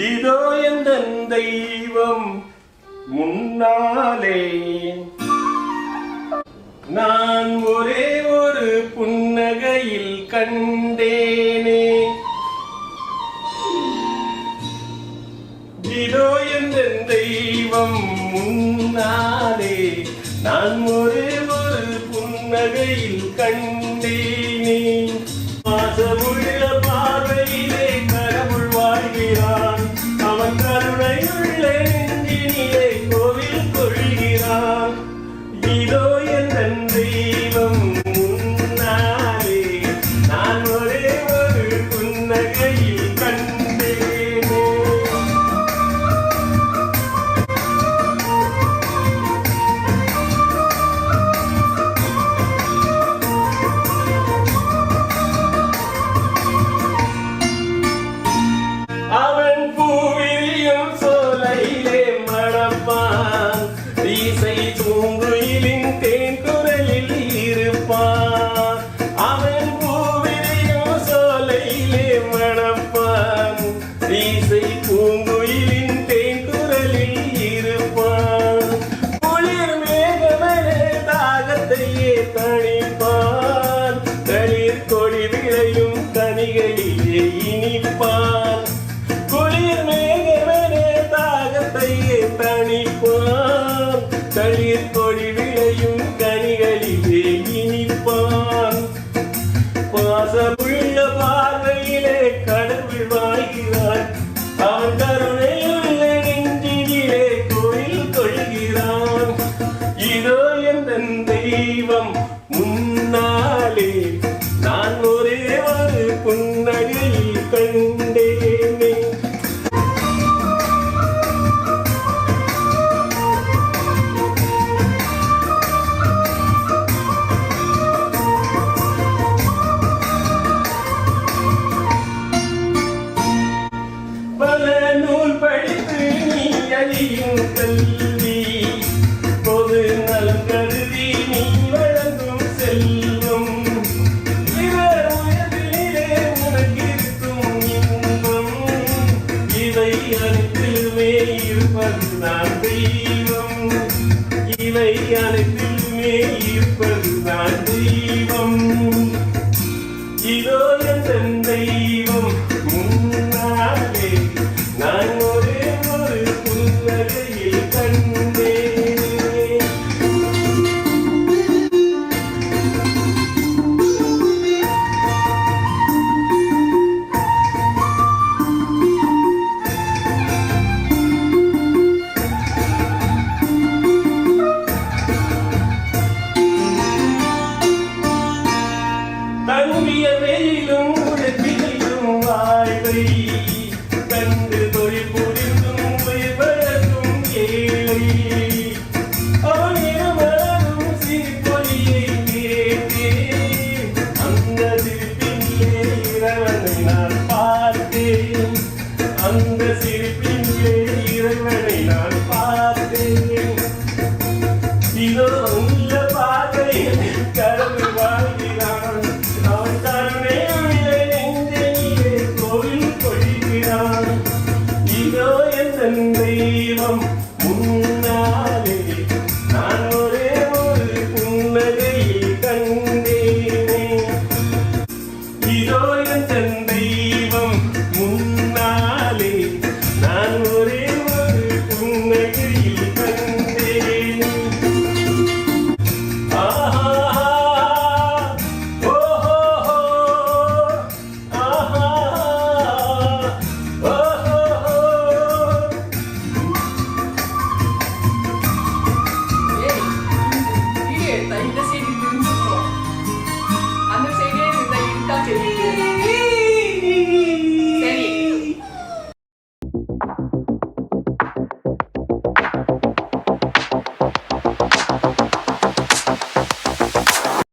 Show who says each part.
Speaker 1: இதோ எந்த தெய்வம் முன்னாலே. நான் ஒரே ஒரு புன்னகையில் கண்டேனே. இதோ எந்த தெய்வம் முன்னாலே. நான் ஒரே ஒரு புன்னகையில் கண்டேன். தாகத்தையே தளிர் கொடி விளையும் கனிகளிலே இனிப்பான் குளிர் மேகமனே தாகத்தையே தணிப்பான் தளிர் கொடி விளையும் கனிகளிலே இனிப்பான் பாசமுள்ள பார்வையிலே ஒரு கண்டேனே. பல நூல் படித்து நீ அழியும் கல்வி இருப்பதுதான் தெய்வம் இவை அனைத்திலுமே இருப்பதுதான் தெய்வம். இதோ என் தெய்வம் இறைவனை நான் பார்த்தேன் அந்த சிரிப்பிலே இறைவனை நான் பார்த்தேன் இதோ உள்ள பாதை கடவுள் வாழ்கிறான் அவன் தன்னை நெஞ்சையிலே கோவில் கொள்கிறான் இதோ என் தெய்வம் உன்